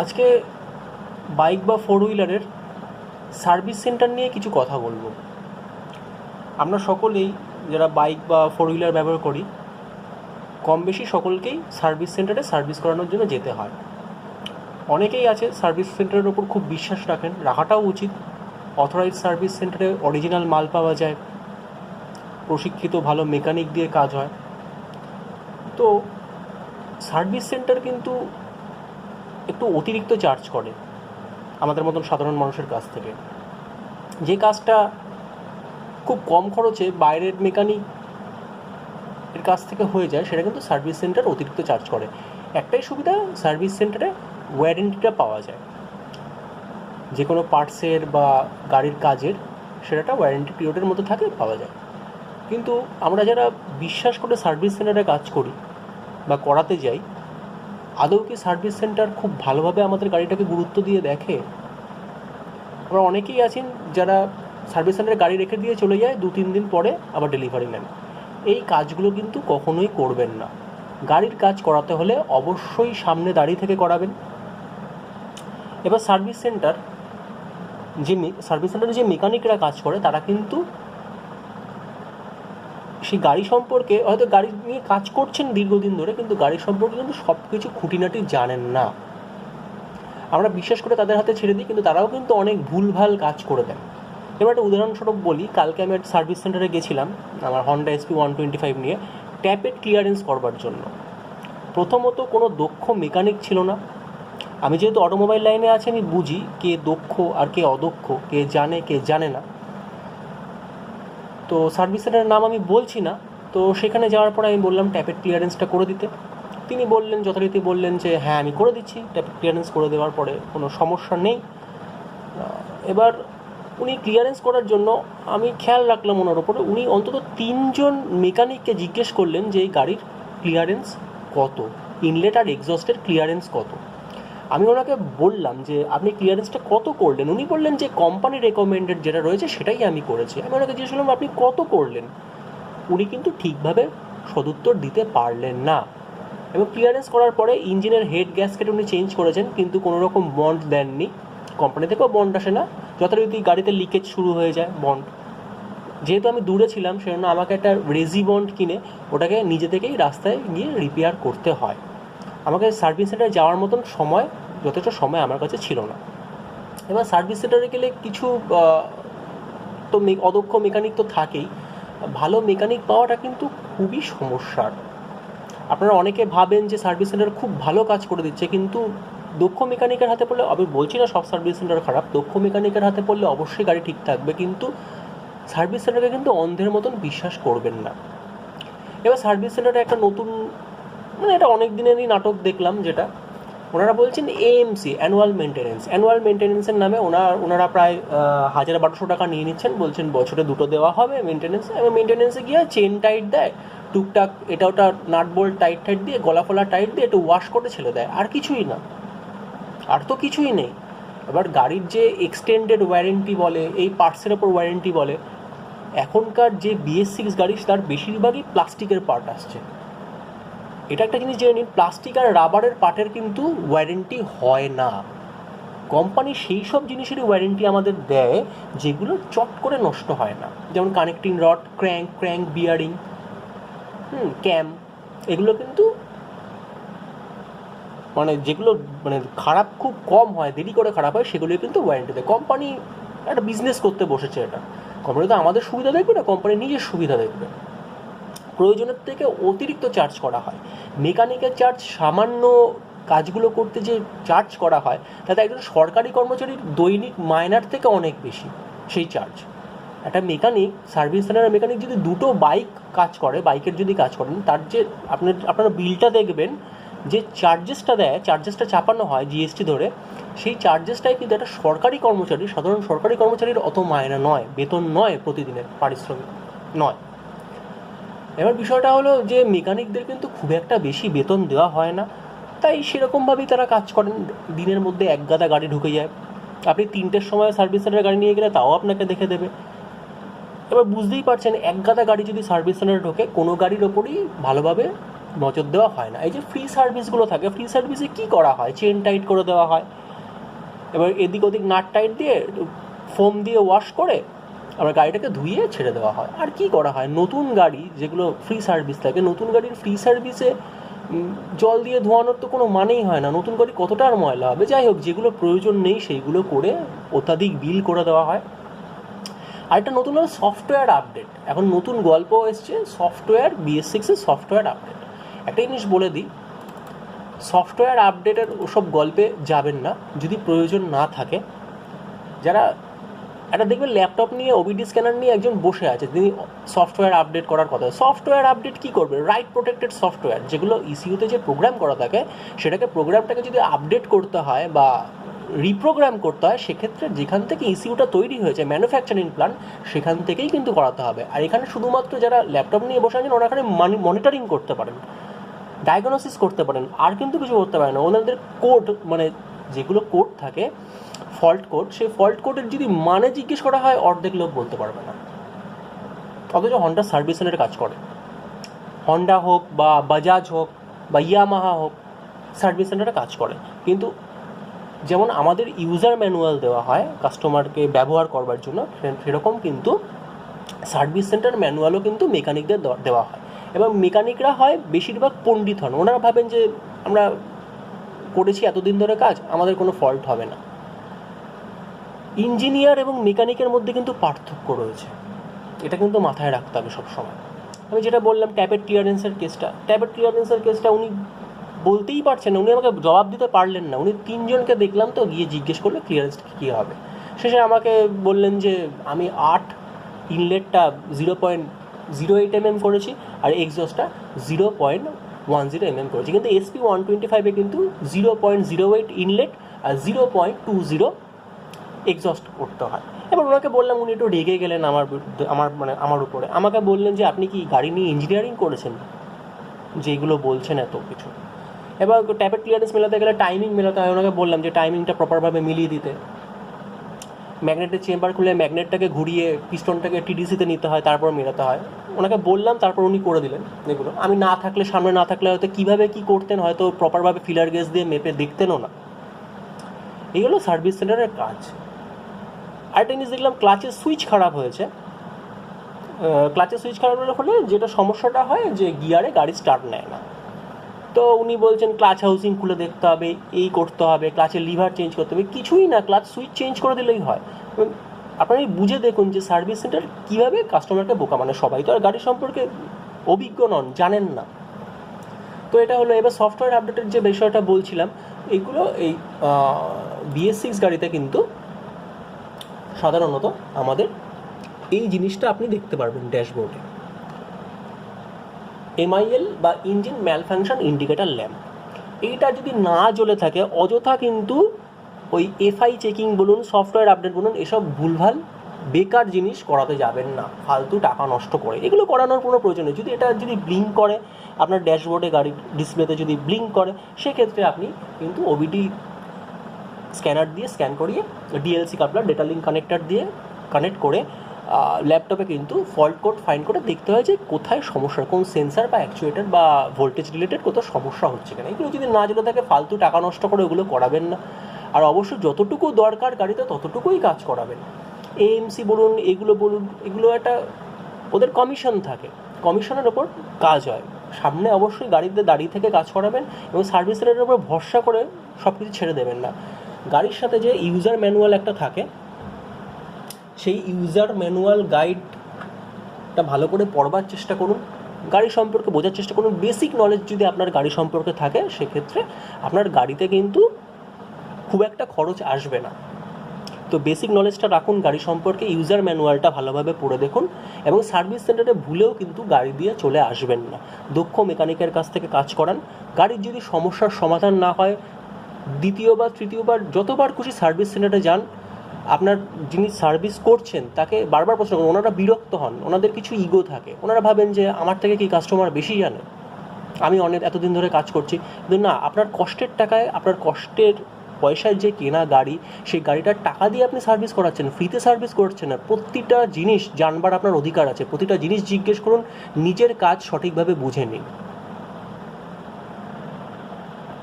আজকে বাইক বা four হুইলারের service centre নিয়ে কিছু কথা বলব। আমরা সকলেই যারা বাইক বা ফোর হুইলার ব্যবহার করি কম বেশি সকলকেই সার্ভিস সেন্টারে সার্ভিস করানোর জন্য যেতে হয়। অনেকেই আছে সার্ভিস সেন্টারের ওপর খুব বিশ্বাস রাখেন, রাখাটাও উচিত। অথরাইজ সার্ভিস সেন্টারে অরিজিনাল মাল পাওয়া যায়, প্রশিক্ষিত ভালো মেকানিক দিয়ে কাজ হয়। তো সার্ভিস সেন্টার কিন্তু একটু অতিরিক্ত চার্জ করে আমাদের মতন সাধারণ মানুষের কাছ থেকে। যে কাজটা খুব কম খরচে বাইরের মেকানিক এর কাছ থেকে হয়ে যায়, সেটা কিন্তু সার্ভিস সেন্টার অতিরিক্ত চার্জ করে। একটাই সুবিধা সার্ভিস সেন্টারে ওয়ারেন্টিটা পাওয়া যায়। যে কোনো পার্টসের বা গাড়ির কাজের সেটা ওয়ারেন্টি পিরিয়ডের মধ্যে থাকে পাওয়া যায়। কিন্তু আমরা যারা বিশ্বাস করে সার্ভিস সেন্টারে কাজ করি বা করাতে যাই আদৌ কি সার্ভিস সেন্টার খুব ভালোভাবে আমাদের গাড়িটাকে গুরুত্ব দিয়ে দেখে? আমরা অনেকেই আছেন যারা সার্ভিস সেন্টারে গাড়ি রেখে দিয়ে চলে যায়, দু, তিন দিন পরে আবার ডেলিভারি নেন। এই কাজগুলো কিন্তু কখনোই করবেন না। গাড়ির কাজ করাতে হলে অবশ্যই সামনে দাঁড়িয়ে থেকে করাবেন। এবার সার্ভিস সেন্টার যে সার্ভিস সেন্টারে যে মেকানিকরা কাজ করে, তারা কিন্তু সেই গাড়ি সম্পর্কে হয়তো গাড়ি নিয়ে কাজ করছেন দীর্ঘদিন ধরে, কিন্তু গাড়ি সম্পর্কে কিন্তু সব কিছু খুঁটিনাটি জানেন না। আমরা বিশ্বাস করে তাদের হাতে ছেড়ে দিই, কিন্তু তারাও কিন্তু অনেক ভুলভাল কাজ করে দেন। এবার একটা উদাহরণস্বরূপ বলি, কালকে আমি একটা সার্ভিস সেন্টারে গেছিলাম, আমার Honda SP one twenty five নিয়ে ট্যাপের ক্লিয়ারেন্স করবার জন্য। প্রথমত কোনো দক্ষ মেকানিক ছিল না। আমি যেহেতু অটোমোবাইল লাইনে আছি, আমি বুঝি কে দক্ষ আর কে অদক্ষ, কে জানে কে জানে না। তো সার্ভিস সেন্টারের নাম আমি বলছি না। তো সেখানে যাওয়ার পরে আমি বললাম ট্যাপের ক্লিয়ারেন্সটা করে দিতে। তিনি বললেন, যথারীতি বললেন যে হ্যাঁ আমি করে দিচ্ছি। ট্যাপের ক্লিয়ারেন্স করে দেওয়ার পরে কোনো সমস্যা নেই। এবার উনি ক্লিয়ারেন্স করার জন্য আমি খেয়াল রাখলাম ওনার ওপরে উনি অন্তত তিনজন মেকানিককে জিজ্ঞেস করলেন যে, এই গাড়ির ক্লিয়ারেন্স কত? ইনলেট আর এক্সস্টের ক্লিয়ারেন্স কত? আমি ওনাকে বললাম যে, আপনি ক্লিয়ারেন্সটা কত করলেন? উনি বললেন যে কোম্পানি রেকমেন্ডেড যেটা রয়েছে সেটাই আমি করেছি। আমি ওনাকে জিজ্ঞেস করলাম আপনি কত করলেন? উনি কিন্তু ঠিকভাবে সদুত্তর দিতে পারলেন না। এবং ক্লিয়ারেন্স করার পরে ইঞ্জিনের হেড গ্যাসকেট উনি চেঞ্জ করেছেন, কিন্তু কোনো রকম বন্ড দেননি। কোম্পানি থেকেও বন্ড আসে না। যথারীতি গাড়িতে লিকেজ শুরু হয়ে যায় বন্ড যেহেতু আমি দূরে ছিলাম, সেজন্য আমাকে একটা রেজি বন্ড কিনে ওটাকে নিজে থেকেই রাস্তায় গিয়ে রিপেয়ার করতে হয়। আমাকে সার্ভিস সেন্টারে যাওয়ার মতন সময়, যথেষ্ট সময় আমার কাছে ছিল না। এবার সার্ভিস সেন্টারে গেলে কিছু তো অদক্ষ মেকানিক তো থাকেই। ভালো মেকানিক পাওয়াটা কিন্তু খুবই সমস্যার। আপনারা অনেকে ভাবেন যে সার্ভিস সেন্টার খুব ভালো কাজ করে দিচ্ছে, কিন্তু দক্ষ মেকানিকের হাতে পড়লে, আমি বলছি না সব সার্ভিস সেন্টার খারাপ, দক্ষ মেকানিকের হাতে পড়লে অবশ্যই গাড়ি ঠিক থাকবে, কিন্তু সার্ভিস সেন্টারকে কিন্তু অন্ধের মতন বিশ্বাস করবেন না। এবার সার্ভিস সেন্টারে একটা নতুন মানে এটা অনেক দিনেরই নাটক দেখলাম যেটা। ওনারা বলছেন এএমসি অ্যানুয়াল মেনটেনেন্স অ্যানুয়াল মেনটেনেন্সের নামে ওনার, ওনারা প্রায় হাজার বারোশো টাকা নিয়ে নিচ্ছেন, বলছেন বছরে দুটো দেওয়া হবে মেনটেনেন্স এবং মেনটেনেন্সে গিয়ে চেন টাইট দেয়, টুকটাক এটা ওটা নাট বোল্ট টাইট টাইট দিয়ে, গলা ফলা টাইট দিয়ে একটু ওয়াশ করে ছেড়ে দেয়। আর কিছুই না। আর তো কিছুই নেই। এবার গাড়ির যে এক্সটেন্ডেড ওয়ারেন্টি বলে, এই পার্টসের ওপর ওয়ারেন্টি বলে, এখনকার যে বিএস সিক্স গাড়ি, তার বেশিরভাগই প্লাস্টিকের পার্ট আসছে। এটা একটা জিনিস জেনে নিন প্লাস্টিক আর রাবারের পার্টের কিন্তু ওয়ারেন্টি হয় না। কোম্পানি সেই সব জিনিসেরই ওয়ারেন্টি আমাদের দেয়, যেগুলো চট করে নষ্ট হয় না। যেমন connecting rod crank crank bearing hmm cam এগুলো কিন্তু মানে যেগুলো মানে খারাপ খুব কম হয়, দেরি করে খারাপ হয় সেগুলো কিন্তু ওয়ারেন্টি দেয়। কোম্পানি একটা বিজনেস করতে বসেছে এটা। কোম্পানি তো আমাদের সুবিধা দেখবে না কোম্পানি নিজের সুবিধা দেখবে। প্রয়োজনের থেকে অতিরিক্ত চার্জ করা হয়। মেকানিকের চার্জ সামান্য কাজগুলো করতে যে চার্জ করা হয়, তাতে একজন সরকারি কর্মচারীর দৈনিক মাইনার থেকে অনেক বেশি সেই চার্জ একটা মেকানিক সার্ভিস সেন্টারের মেকানিক যদি দুটো বাইক কাজ করে বাইকের যদি কাজ করেন তার যে আপনার, আপনারা বিলটা দেখবেন, যে চার্জেসটা দেয় চার্জেসটা চাপানো হয় জিএসটি ধরে, সেই চার্জেসটাই কিন্তু একটা সরকারি কর্মচারী, সাধারণ সরকারি কর্মচারীর অত মায়না নয়, বেতন নয় প্রতিদিনের, পারিশ্রমিক নয়। এবার বিষয়টা হলো যে মেকানিকদের কিন্তু খুব একটা বেশি বেতন দেওয়া হয় না। তাই সেরকমভাবেই তারা কাজ করেন। দিনের মধ্যে এক গাদা গাড়ি ঢুকে যায়। আপনি তিনটের সময় সার্ভিস সেন্টারে গাড়ি নিয়ে গেলে তাও আপনাকে দেখে দেবে। এবার বুঝতেই পারছেন, এক গাদা গাড়ি যদি সার্ভিস সেন্টারে ঢোকে, কোনো গাড়ির ওপরই ভালোভাবে নজর দেওয়া হয় না। এই যে ফ্রি সার্ভিসগুলো থাকে ফ্রি সার্ভিসে কী করা হয়? চেন টাইট করে দেওয়া হয়। এবার এদিক ওদিক নাট টাইট দিয়ে ফোম দিয়ে ওয়াশ করে আবার গাড়িটাকে ধুয়ে ছেড়ে দেওয়া হয়। আর কি করা হয়? নতুন গাড়ি, যেগুলো ফ্রি সার্ভিস থাকে, নতুন গাড়ির ফ্রি সার্ভিসে জল দিয়ে ধোয়ানোর তো কোনো মানেই হয় না। নতুন গাড়ি কতটা আর ময়লা হবে? যাই হোক, যেগুলো প্রয়োজন নেই, সেইগুলো করে অত্যাধিক বিল করে দেওয়া হয়। আর একটা নতুন হলো সফটওয়্যার আপডেট এখন নতুন গল্প এসছে সফটওয়্যার বিএস সিক্সের সফটওয়্যার আপডেট একটা জিনিস বলে দিই সফটওয়্যার আপডেটের ওসব গল্পে যাবেন না, যদি প্রয়োজন না থাকে। যারা একটা দেখবেন ল্যাপটপ নিয়ে ওবিডি স্ক্যানার নিয়ে একজন বসে আছে তিনি সফটওয়্যার আপডেট করার কথা। সফটওয়্যার আপডেট কী করবে? রাইট প্রোটেক্টেড সফটওয়্যার যেগুলো ইসিউতে যে প্রোগ্রাম করা থাকে, সেটাকে প্রোগ্রামটাকে যদি আপডেট করতে হয় বা রিপ্রোগ্রাম করতে হয়, সেক্ষেত্রে যেখান থেকে ইসিউটা তৈরি হয়েছে ম্যানুফ্যাকচারিং প্ল্যান সেখান থেকেই কিন্তু করাতে হবে। আর এখানে শুধুমাত্র যারা ল্যাপটপ নিয়ে বসে আছেন, ওরা এখানে মনিটরিং করতে পারেন ডায়াগনোসিস করতে পারেন, আর কিন্তু কিছু করতে পারেন না। ওনাদের কোড মানে যেগুলো কোড থাকে ফল্ট কোড সেই ফল্ট কোডের যদি মানে জিজ্ঞেস করা হয়, অর্ধেক লোক বলতে পারবে না। অথচ হন্ডা সার্ভিস সেন্টারে কাজ করে। হন্ডা হোক বা বাজাজ হোক বা ইয়ামাহা হোক সার্ভিস সেন্টারে কাজ করে। কিন্তু যেমন আমাদের ইউজার ম্যানুয়াল দেওয়া হয় কাস্টমারকে ব্যবহার করবার জন্য সেরকম কিন্তু সার্ভিস সেন্টার ম্যানুয়ালও কিন্তু মেকানিকদের দেওয়া- দেওয়া হয়। এবং মেকানিকরা হয় বেশিরভাগ পণ্ডিত হন। ওনারা ভাবেন যে আমরা করেছি এতদিন ধরে কাজ, আমাদের কোনো ফল্ট হবে না। ইঞ্জিনিয়ার এবং মেকানিকের মধ্যে কিন্তু পার্থক্য রয়েছে। এটা কিন্তু মাথায় রাখতে হবে সবসময়। আমি যেটা বললাম, ট্যাপের ক্লিয়ারেন্সের কেসটা ট্যাপের ক্লিয়ারেন্সের কেসটা উনি বলতেই পারছেন না। উনি আমাকে জবাব দিতে পারলেন না। উনি তিনজনকে দেখলাম তো, গিয়ে জিজ্ঞেস করলে ক্লিয়ারেন্সটা কী হবে। শেষে আমাকে বললেন যে, আমি আট ইনলেটটা zero point zero eight MM করেছি আর এক্সজস্টটা zero point one zero M M করেছি। কিন্তু এসপি ওয়ান টোয়েন্টি ফাইভে কিন্তু zero point zero eight inlet আর zero point two zero exhaust করতে হয়। এবার ওনাকে বললাম, উনি একটু রেগে গেলেন আমার বিরুদ্ধে, আমার মানে আমার উপরে। আমাকে বললেন যে, আপনি কি গাড়ি নিয়ে ইঞ্জিনিয়ারিং করেছেন? যেগুলো বলছেন এত কিছু। এবার ট্যাপের ক্লিয়ারেন্স মেলাতে গেলে টাইমিং মেলাতে হয়। ওনাকে বললাম যে টাইমিংটা প্রপারভাবে মিলিয়ে দিতে। ম্যাগনেটের চেম্বার খুলে ম্যাগনেটটাকে ঘুরিয়ে পিস্টনটাকে টিডিসিতে নিতে হয়, তারপর মেলাতে হয়। ওনাকে বললাম, তারপর উনি করে দিলেন এগুলো। আমি না থাকলে, সামনে না থাকলে হয়তো কীভাবে কী করতেন, হয়তো প্রপারভাবে ফিলার গেজ দিয়ে মেপে দেখতেনও না। এই হলো সার্ভিস সেন্টারের কাজ। আরেকটা জিনিস দেখলাম ক্লাচের সুইচ খারাপ হয়েছে। ক্লাচের সুইচ খারাপ হলে যেটা সমস্যাটা হয় যে গিয়ারে গাড়ি স্টার্ট নেয় না। তো উনি বলছেন ক্লাচ হাউসিং খুলে দেখতে হবে, এই করতে হবে ক্লাচের লিভার চেঞ্জ করতে হবে। কিছুই না ক্লাচ সুইচ চেঞ্জ করে দিলেই হয়। আপনারা বুঝে দেখুন যে সার্ভিস সেন্টার কীভাবে কাস্টমারকে বোকা মানে সবাই। তো আর গাড়ি সম্পর্কে অভিজ্ঞ নন, জানেন না। তো এটা হলো, এবার সফটওয়্যার আপডেটের যে বিষয়টা বলছিলাম, এগুলো এই বিএস সিক্স গাড়িতে কিন্তু সাধারণত আমাদের এই জিনিসটা আপনি দেখতে পারবেন ড্যাশবোর্ডে। এমআইএল বা ইঞ্জিন ম্যালফাংশন ইন্ডিকেটার ল্যাম্প এইটা যদি না জ্বলে থাকে, অযথা কিন্তু ওই এফআই চেকিং বলুন সফটওয়্যার আপডেট বলুন, এসব ভুলভাল বেকার জিনিস করাতে যাবেন না। ফালতু টাকা নষ্ট করে। এগুলো করানোর কোনো প্রয়োজন নেই। যদি এটা যদি ব্লিঙ্ক করে, আপনার ড্যাশবোর্ডে গাড়ির ডিসপ্লেতে যদি ব্লিঙ্ক করে, সেক্ষেত্রে আপনি কিন্তু ওবিডি স্ক্যানার দিয়ে স্ক্যান করিয়ে DLC coupler data link connector দিয়ে কানেক্ট করে ল্যাপটপে কিন্তু ফল্ট কোড ফাইন্ড করে দেখতে হয় যে কোথায় সমস্যা, কোন সেন্সার বা অ্যাকচুয়েটার বা ভোল্টেজ রিলেটেড কোথাও সমস্যা হচ্ছে কিনা। এগুলো যদি না যেটা থাকে, ফালতু টাকা নষ্ট করে ওগুলো করাবেন না। আর অবশ্যই যতটুকু দরকার গাড়িতে ততটুকুই কাজ করাবেন। এএমসি বলুন, এগুলো বলুন, এগুলো একটা ওদের কমিশন থাকে। কমিশনের ওপর কাজ হয়। সামনে অবশ্যই গাড়িতে দাঁড়িয়ে থেকে কাজ করাবেন এবং সার্ভিস সেন্টারের উপর ভরসা করে সব কিছু ছেড়ে দেবেন না। গাড়ির সাথে যে ইউজার ম্যানুয়াল একটা থাকে, সেই ইউজার ম্যানুয়াল গাইডটা ভালো করে পড়বার চেষ্টা করুন। গাড়ি সম্পর্কে বোঝার চেষ্টা করুন। বেসিক নলেজ যদি আপনার গাড়ি সম্পর্কে থাকে, সেক্ষেত্রে আপনার গাড়িতে কিন্তু খুব একটা খরচ আসবে না। তো বেসিক নলেজটা রাখুন, গাড়ি সম্পর্কে ইউজার ম্যানুয়ালটা ভালোভাবে পড়ে দেখুন এবং সার্ভিস সেন্টারে ভুলেও কিন্তু গাড়ি দিয়ে চলে আসবেন না। দক্ষ মেকানিকের কাছ থেকে কাজ করান। গাড়ির যদি সমস্যার সমাধান না হয় দ্বিতীয়বার তৃতীয়বার যতবার খুশি সার্ভিস সেন্টারে যান, আপনার যিনি সার্ভিস করছেন তাকে বারবার প্রশ্ন করুন, ওনারা বিরক্ত হন, ওনাদের কিছু ইগো থাকে। ওনারা ভাবেন যে, আমার থেকে কি কাস্টমার বেশি জানে? আমি অনেক, এতদিন ধরে কাজ করছি। কিন্তু না, আপনার কষ্টের টাকায়, আপনার কষ্টের পয়সায় যে কেনা গাড়ি, সেই গাড়িটার টাকা দিয়ে আপনি সার্ভিস করাচ্ছেন ফ্রিতে সার্ভিস করছেন না, প্রতিটা জিনিস জানবার আপনার অধিকার আছে। প্রতিটা জিনিস জিজ্ঞেস করুন, নিজের কাজ সঠিকভাবে বুঝে নিন।